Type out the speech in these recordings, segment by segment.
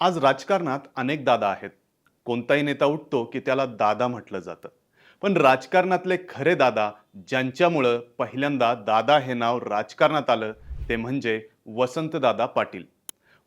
आज राजकारणात अनेक दादा आहेत. कोणताही नेता उठतो की त्याला दादा म्हटलं जातं. पण राजकारणातले खरे दादा ज्यांच्यामुळं पहिल्यांदा दादा हे नाव राजकारणात आलं ते म्हणजे वसंतदादा पाटील.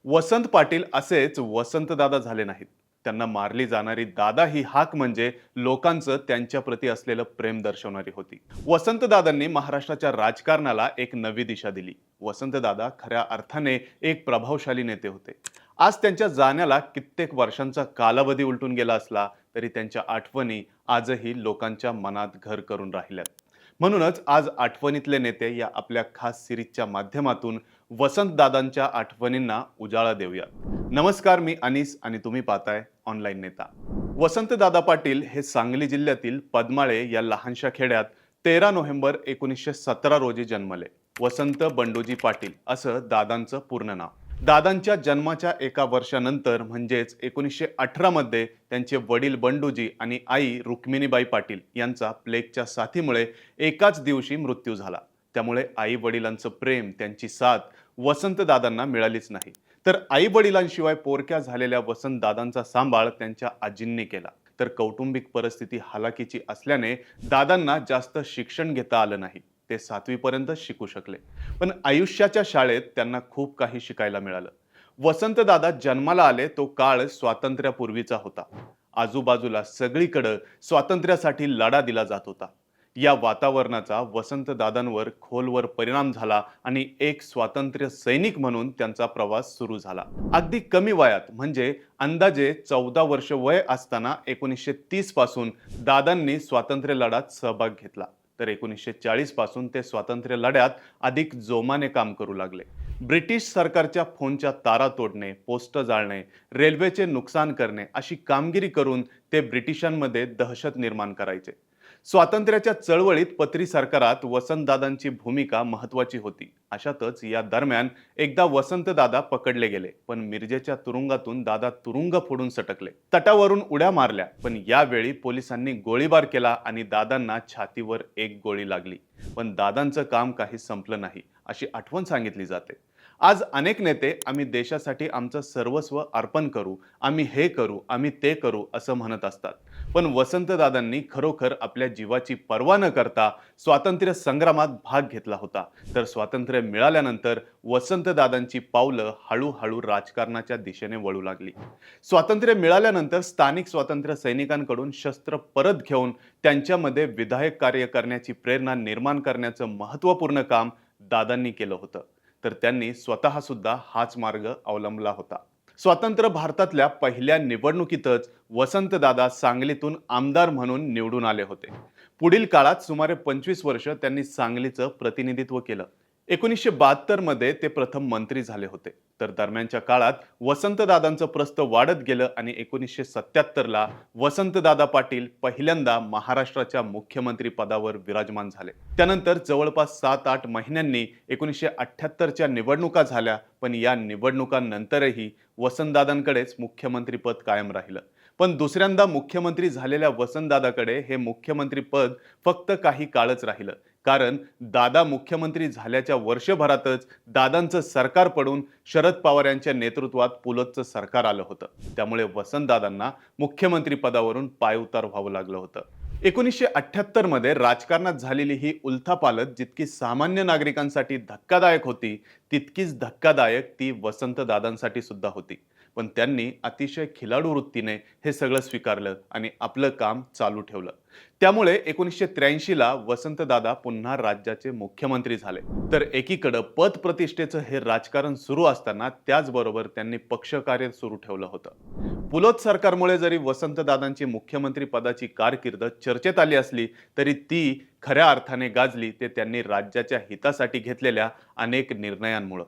वसंत पाटील असेच वसंतदादा झाले नाहीत. त्यांना मारली जाणारी दादा ही हाक म्हणजे लोकांचं त्यांच्याप्रती असलेलं प्रेम दर्शवणारी होती. वसंतदादांनी महाराष्ट्राच्या राजकारणाला एक नवी दिशा दिली. वसंतदादा खऱ्या अर्थाने एक प्रभावशाली नेते होते. आज त्यांच्या जाण्याला कित्येक वर्षांचा कालावधी उलटून गेला असला तरी त्यांच्या आठवणी आजही लोकांच्या मनात घर करून राहिल्यात. म्हणूनच आज आठवणीतले नेते या आपल्या खास सिरीजच्या माध्यमातून वसंतदादांच्या आठवणींना उजाळा देऊया नमस्कार मी अनिस आणि तुम्ही पाहताय ऑनलाईन नेता. वसंतदादा पाटील हे सांगली जिल्ह्यातील पद्माळे या लहानशा खेड्यात तेरा नोव्हेंबर एकोणीसशे सतरा रोजी जन्मले. वसंत बंडोजी पाटील असं दादांचं पूर्ण नाव. दादांच्या जन्माच्या एका वर्षानंतर म्हणजेच एकोणीसशे अठरामध्ये त्यांचे वडील बंडूजी आणि आई रुक्मिणीबाई पाटील यांचा प्लेगच्या साथीमुळे एकाच दिवशी मृत्यू झाला. त्यामुळे आई वडिलांचं प्रेम त्यांची साथ वसंतदादांना मिळालीच नाही. तर आई वडिलांशिवाय पोरक्या झालेल्या वसंतदादांचा सांभाळ त्यांच्या आजींनी केला. तर कौटुंबिक परिस्थिती हालाकीची असल्याने दादांना जास्त शिक्षण घेता आलं नाही. ते सातवीपर्यंत शिकू शकले. पण आयुष्याच्या शाळेत त्यांना खूप काही शिकायला मिळालं. वसंतदादा जन्माला आले तो काळ स्वातंत्र्यापूर्वीचा होता. आजूबाजूला सगळीकडं स्वातंत्र्यासाठी लढा दिला जात होता. या वातावरणाचा वसंतदादांवर खोलवर परिणाम झाला आणि एक स्वातंत्र्य सैनिक म्हणून त्यांचा प्रवास सुरू झाला. अगदी कमी वयात म्हणजे अंदाजे चौदा वर्ष वय असताना एकोणीसशे तीसपासून दादांनी स्वातंत्र्य लढ्यात सहभाग घेतला. तर एकोणीसशे चाळीसपासून ते स्वातंत्र्य लढ्यात अधिक जोमाने काम करू लागले. ब्रिटिश सरकारच्या फोनच्या तारा तोडणे पोस्ट जाळणे रेल्वेचे नुकसान करणे अशी कामगिरी करून ते ब्रिटिशांमध्ये दहशत निर्माण करायचे. स्वातंत्र्याच्या चळवळीत पत्री सरकारात वसंतदादांची भूमिका महत्वाची होती. अशातच या दरम्यान एकदा वसंतदादा पकडले गेले पण मिरजेच्या तुरुंगातून दादा तुरुंग फोडून सटकले. तटावरून उड्या मारल्या पण यावेळी पोलिसांनी गोळीबार केला आणि दादांना छातीवर एक गोळी लागली. पण दादांचं काम काही संपलं नाही अशी आठवण सांगितली जाते. आज अनेक नेते आम्ही देशासाठी आमचं सर्वस्व अर्पण करू आम्ही हे करू आम्ही ते करू असं म्हणत असतात. पण वसंतदादांनी खरोखर आपल्या जीवाची पर्वा न करता स्वातंत्र्य संग्रामात भाग घेतला होता. तर स्वातंत्र्य मिळाल्यानंतर वसंतदादांची पावलं हळूहळू राजकारणाच्या दिशेने वळू लागली. स्वातंत्र्य मिळाल्यानंतर स्थानिक स्वातंत्र्य सैनिकांकडून शस्त्र परत घेऊन त्यांच्यामध्ये विधायक कार्य करण्याची प्रेरणा निर्माण करण्याचं महत्त्वपूर्ण काम दादांनी केलं होतं. तर त्यांनी स्वतः सुद्धा हाच मार्ग अवलंबला होता. स्वतंत्र भारतातल्या पहिल्या निवडणुकीतच वसंतदादा सांगलीतून आमदार म्हणून निवडून आले होते. पुढील काळात सुमारे पंचवीस वर्ष त्यांनी सांगलीचं प्रतिनिधित्व केलं. एकोणीसशे बहात्तरमध्ये ते प्रथम मंत्री झाले होते. तर दरम्यानच्या काळात वसंतदादांचं प्रस्त वाढत गेलं आणि एकोणीसशे सत्याहत्तरला वसंतदादा पाटील पहिल्यांदा महाराष्ट्राच्या मुख्यमंत्री पदावर विराजमान झाले. त्यानंतर जवळपास सात आठ महिन्यांनी एकोणीसशे अठ्ठ्याहत्तरच्या निवडणुका झाल्या पण या निवडणुकांनंतरही वसंतदादांकडेच मुख्यमंत्रीपद कायम राहिलं. पण दुसऱ्यांदा मुख्यमंत्री झालेल्या वसंतदादाकडे हे मुख्यमंत्री पद फक्त काही काळच राहिलं. कारण दादा मुख्यमंत्री झाल्याच्या वर्षभरातच दादांचं सरकार पडून शरद पवार यांच्या नेतृत्वात पुलतचं सरकार आलं होतं. त्यामुळे वसंतदादांना मुख्यमंत्री पदावरून पायउतार व्हावं लागलं होतं. एकोणीसशे अठ्ठ्याहत्तरमध्ये राजकारणात झालेली ही उलथापालत जितकी सामान्य नागरिकांसाठी धक्कादायक होती तितकीच धक्कादायक ती वसंतदादांसाठी सुद्धा होती. पण त्यांनी अतिशय खिलाडू वृत्तीने हे सगळं स्वीकारलं आणि आपलं काम चालू ठेवलं. त्यामुळे एकोणीसशे त्र्याऐंशीला वसंतदादा पुन्हा राज्याचे मुख्यमंत्री झाले. तर एकीकडं पद प्रतिष्ठेचं हे राजकारण सुरू असताना त्याचबरोबर त्यांनी पक्षकार्य सुरू ठेवलं होतं. पुलोत सरकारमुळे जरी वसंतदादांची मुख्यमंत्री पदाची कारकीर्द चर्चेत आली असली तरी ती खऱ्या अर्थाने गाजली ते त्यांनी राज्याच्या हितासाठी घेतलेल्या अनेक निर्णयांमुळं.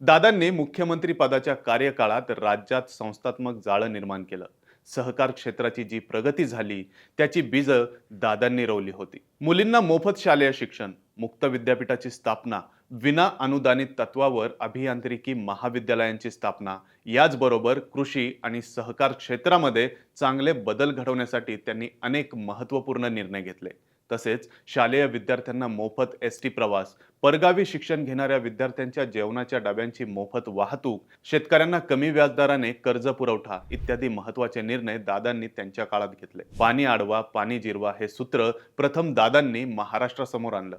दादांनी मुख्यमंत्री पदाच्या कार्यकाळात राज्यात संस्थात्मक जाळं निर्माण केलं. सहकार क्षेत्राची जी प्रगती झाली त्याची बीज दादांनी रोवली होती. मुलींना मोफत शालेय शिक्षण मुक्त विद्यापीठाची स्थापना विना अनुदानित तत्वावर अभियांत्रिकी महाविद्यालयांची स्थापना याचबरोबर कृषी आणि सहकार क्षेत्रामध्ये चांगले बदल घडवण्यासाठी त्यांनी अनेक महत्त्वपूर्ण निर्णय घेतले. तसेच शालेय विद्यार्थ्यांना मोफत एस टी प्रवास परगावी शिक्षण घेणाऱ्या विद्यार्थ्यांच्या जेवणाच्या डब्यांची मोफत वाहतूक शेतकऱ्यांना कमी व्याजदराने कर्ज पुरवठा इत्यादी महत्त्वाचे निर्णय दादांनी त्यांच्या काळात घेतले. पाणी आडवा पाणी जिरवा हे सूत्र प्रथम दादांनी महाराष्ट्रासमोर आणलं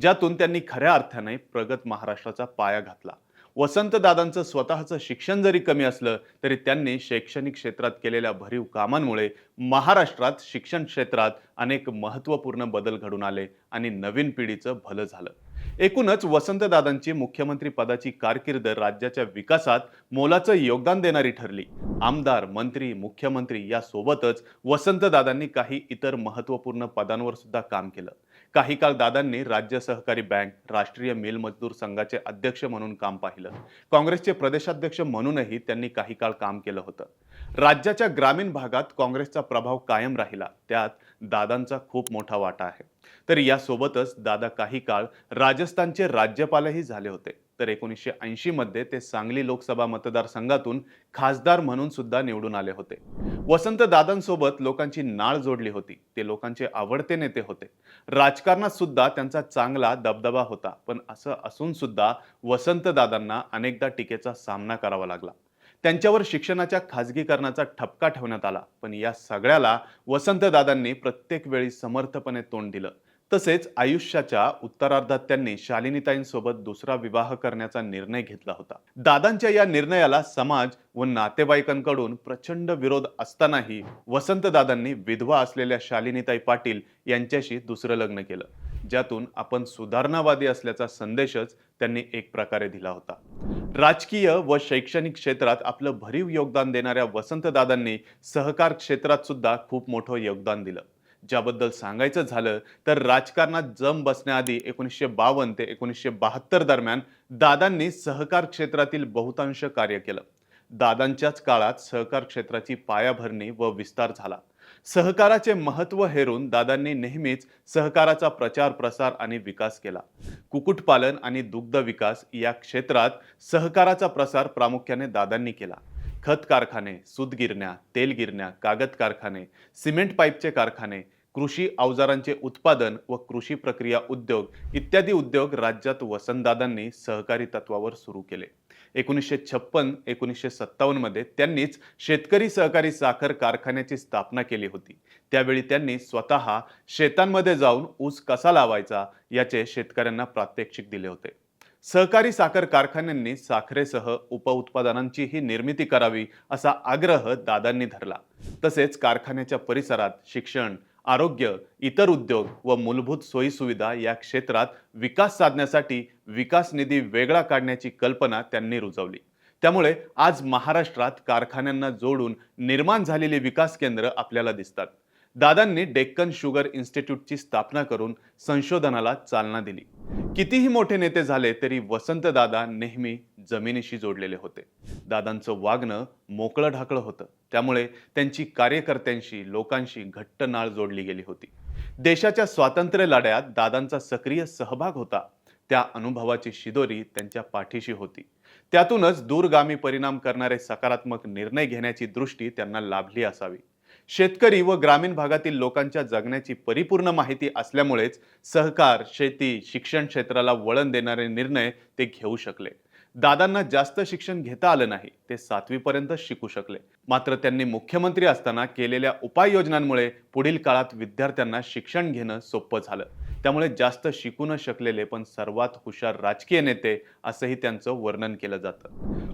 ज्यातून त्यांनी खऱ्या अर्थाने प्रगत महाराष्ट्राचा पाया घातला. वसंतदादांचं स्वतःचं शिक्षण जरी कमी असलं तरी त्यांनी शैक्षणिक क्षेत्रात केलेल्या भरीव कामांमुळे महाराष्ट्रात शिक्षण क्षेत्रात अनेक महत्त्वपूर्ण बदल घडून आले आणि नवीन पिढीचं भलं झालं. एकूणच वसंतदादांची मुख्यमंत्री पदाची कारकीर्द राज्याच्या विकासात मोलाचं योगदान देणारी ठरली. आमदार मंत्री मुख्यमंत्री यासोबतच वसंतदादांनी काही इतर महत्त्वपूर्ण पदांवर सुद्धा काम केलं. काही काळ दादांनी राज्य सहकारी बँक राष्ट्रीय मिल मजदूर संघाचे अध्यक्ष म्हणून काम पाहिलं. काँग्रेसचे प्रदेशाध्यक्ष म्हणूनही त्यांनी काही काळ काम केलं होतं. राज्याच्या ग्रामीण भागात काँग्रेसचा प्रभाव कायम राहिला. त्यात दादांचा खूप मोठा वाटा आहे. तर यासोबतच दादा काही काळ राजस्थानचे राज्यपालही झाले होते. तर एकोणीसशे ऐंशीमध्ये ते सांगली लोकसभा मतदारसंघातून खासदार म्हणून सुद्धा निवडून आले होते. वसंत दादांसोबत लोकांची नाळ जोडली होती. ते लोकांचे आवडते नेते होते. राजकारणात सुद्धा त्यांचा चांगला दबदबा होता. पण असं असून सुद्धा वसंत दादांना अनेकदा टीकेचा सामना करावा लागला. त्यांच्यावर शिक्षणाच्या खाजगीकरणाचा ठपका ठेवण्यात आला. पण या सगळ्याला वसंतदादांनी प्रत्येक वेळी समर्थपणे तोंड दिलं. तसेच आयुष्याच्या उत्तरार्धात त्यांनी शालिनीताईंसोबत दुसरा विवाह करण्याचा निर्णय घेतला होता. दादांच्या या निर्णयाला समाज व नातेवाईकांकडून प्रचंड विरोध असतानाही वसंतदादांनी विधवा असलेल्या शालिनीताई पाटील यांच्याशी दुसरं लग्न केलं ज्यातून आपण सुधारणावादी असल्याचा संदेशच त्यांनी एक प्रकारे दिला होता. राजकीय व शैक्षणिक क्षेत्रात आपलं भरीव योगदान देणाऱ्या वसंतदादांनी सहकार क्षेत्रात सुद्धा खूप मोठं योगदान दिलं. ज्याबद्दल सांगायचं झालं तर राजकारणात जम बसण्याआधी एकोणीसशे बावन्न ते एकोणीसशे बहात्तर दरम्यान दादांनी सहकार क्षेत्रातील बहुतांश कार्य केलं. दादांच्याच काळात सहकार क्षेत्राची पायाभरणी व विस्तार झाला. सहकाराचे महत्त्व हेरून दादांनी नेहमीच सहकाराचा प्रचार प्रसार आणि विकास केला. कुक्कुटपालन आणि दुग्ध विकास या क्षेत्रात सहकाराचा प्रसार प्रामुख्याने दादांनी केला. खत कारखाने सूतगिरण्या तेलगिरण्या कागद कारखाने सिमेंट पाईपचे कारखाने कृषी अवजारांचे उत्पादन व कृषी प्रक्रिया उद्योग इत्यादी उद्योग राज्यात वसंतदादांनी सहकारी तत्वावर सुरू केले. एकोणीसशे छप्पन एकोणीसशे सत्तावन्नमध्ये त्यांनीच शेतकरी सहकारी साखर कारखान्याची स्थापना केली होती. त्यावेळी त्यांनी स्वतः शेतांमध्ये जाऊन ऊस कसा लावायचा याचे शेतकऱ्यांना प्रात्यक्षिक दिले होते. सहकारी साखर कारखान्यांनी साखरेसह उपउत्पादनांचीही निर्मिती करावी असा आग्रह दादांनी धरला. तसेच कारखान्याच्या परिसरात शिक्षण आरोग्य इतर उद्योग व मूलभूत सोयीसुविधा या क्षेत्रात विकास साधण्यासाठी विकास निधी वेगळा काढण्याची कल्पना त्यांनी रुजवली. त्यामुळे आज महाराष्ट्रात कारखान्यांना जोडून निर्माण झालेली विकास केंद्र आपल्याला दिसतात. दादांनी डेक्कन शुगर इन्स्टिट्यूटची स्थापना करून संशोधनाला चालना दिली. कितीही मोठे नेते झाले तरी वसंत दादा नेहमी जमिनीशी जोडलेले होते. दादांचं वागणं मोकळं ढाकळं होतं. त्यामुळे त्यांची कार्यकर्त्यांशी लोकांशी घट्ट नाळ जोडली गेली होती. देशाच्या स्वातंत्र्य लढ्यात दादांचा सक्रिय सहभाग होता. त्या अनुभवाची शिदोरी त्यांच्या पाठीशी होती. त्यातूनच दूरगामी परिणाम करणारे सकारात्मक निर्णय घेण्याची दृष्टी त्यांना लाभली असावी. शेतकरी व ग्रामीण भागातील लोकांच्या जगण्याची परिपूर्ण माहिती असल्यामुळेच सहकार शेती शिक्षण क्षेत्राला वळण देणारे निर्णय ते घेऊ शकले. दादांना जास्त शिक्षण घेता आलं नाही ते सातवीपर्यंत शिकू शकले. मात्र त्यांनी मुख्यमंत्री असताना केलेल्या उपाययोजनांमुळे पुढील काळात विद्यार्थ्यांना शिक्षण घेणं सोपं झालं. त्यामुळे जास्त शिकू न शकलेले पण सर्वात हुशार राजकीय नेते असंही त्यांचं वर्णन केलं जातं.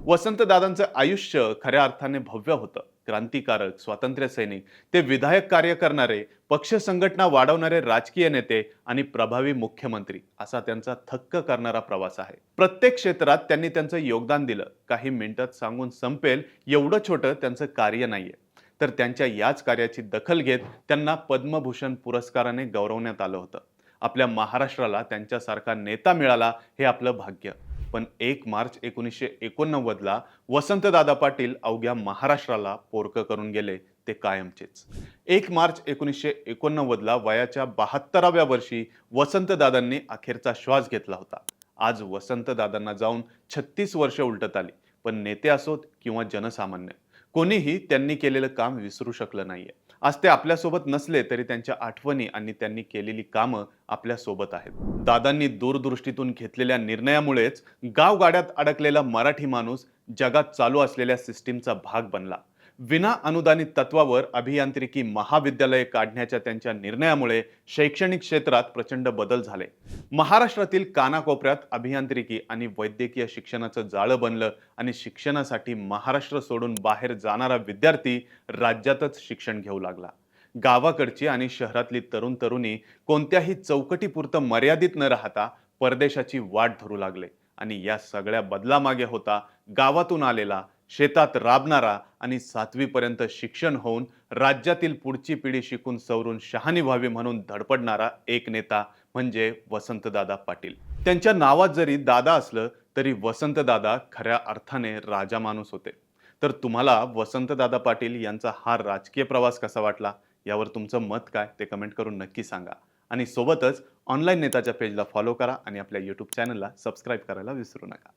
वसंतदादांचं आयुष्य खऱ्या अर्थाने भव्य होतं. क्रांतिकारक स्वातंत्र्य सैनिक ते विधायक कार्य करणारे पक्ष संघटना वाढवणारे राजकीय नेते आणि प्रभावी मुख्यमंत्री असा त्यांचा थक्क करणारा प्रवास आहे. प्रत्येक क्षेत्रात त्यांनी त्यांचं योगदान दिलं. काही मिनिटात सांगून संपेल. एवढं छोटं त्यांचं कार्य नाहीये. तर त्यांच्या याच कार्याची दखल घेत त्यांना पद्मभूषण पुरस्काराने गौरवण्यात आलं होतं. आपल्या महाराष्ट्राला त्यांच्यासारखा नेता मिळाला हे आपलं भाग्य. पण एक मार्च एकोणीसशे एकोणनव्वदला वसंतदादा पाटील अवघ्या महाराष्ट्राला पोरकं करून गेले ते कायमचेच. एक मार्च एकोणीसशे एकोणनव्वदला वयाच्या बहात्तराव्या वर्षी वसंतदादांनी अखेरचा श्वास घेतला होता. आज वसंतदादांना जाऊन छत्तीस वर्ष उलटत आली पण नेते असोत किंवा जनसामान्य कोणीही त्यांनी केलेलं काम विसरू शकलं नाहीये. आज ते आपल्यासोबत नसले तरी त्यांच्या आठवणी आणि त्यांनी केलेली कामं आपल्यासोबत आहेत. दादांनी दूरदृष्टीतून घेतलेल्या निर्णयामुळेच गावगाड्यात अडकलेला मराठी माणूस जगात चालू असलेल्या सिस्टीमचा भाग बनला. विना अनुदानित तत्वावर अभियांत्रिकी महाविद्यालये काढण्याच्या त्यांच्या निर्णयामुळे शैक्षणिक क्षेत्रात प्रचंड बदल झाले. महाराष्ट्रातील कानाकोपऱ्यात अभियांत्रिकी आणि वैद्यकीय शिक्षणाचं जाळं बनलं आणि शिक्षणासाठी महाराष्ट्र सोडून बाहेर जाणारा विद्यार्थी राज्यातच शिक्षण घेऊ लागला. गावाकडची आणि शहरातली तरुण तरुणी कोणत्याही चौकटीपुरतं मर्यादित न राहता परदेशाची वाट धरू लागले आणि या सगळ्या बदलामागे होता गावातून आलेला शेतात राबणारा आणि सातवीपर्यंत शिक्षण होऊन राज्यातील पुढची पिढी शिकून सवरून शहाणी व्हावी म्हणून धडपडणारा एक नेता म्हणजे वसंतदादा पाटील. त्यांच्या नावात जरी दादा असलं तरी वसंतदादा खऱ्या अर्थाने राजा माणूस होते. तर तुम्हाला वसंतदादा पाटील यांचा हा राजकीय प्रवास कसा वाटला? यावर तुमचं मत काय? ते कमेंट करून नक्की सांगा. आणि सोबतच ऑनलाईन नेताच्या पेजला फॉलो करा आणि आपल्या यूट्यूब चॅनलला सबस्क्राईब करायला विसरू नका.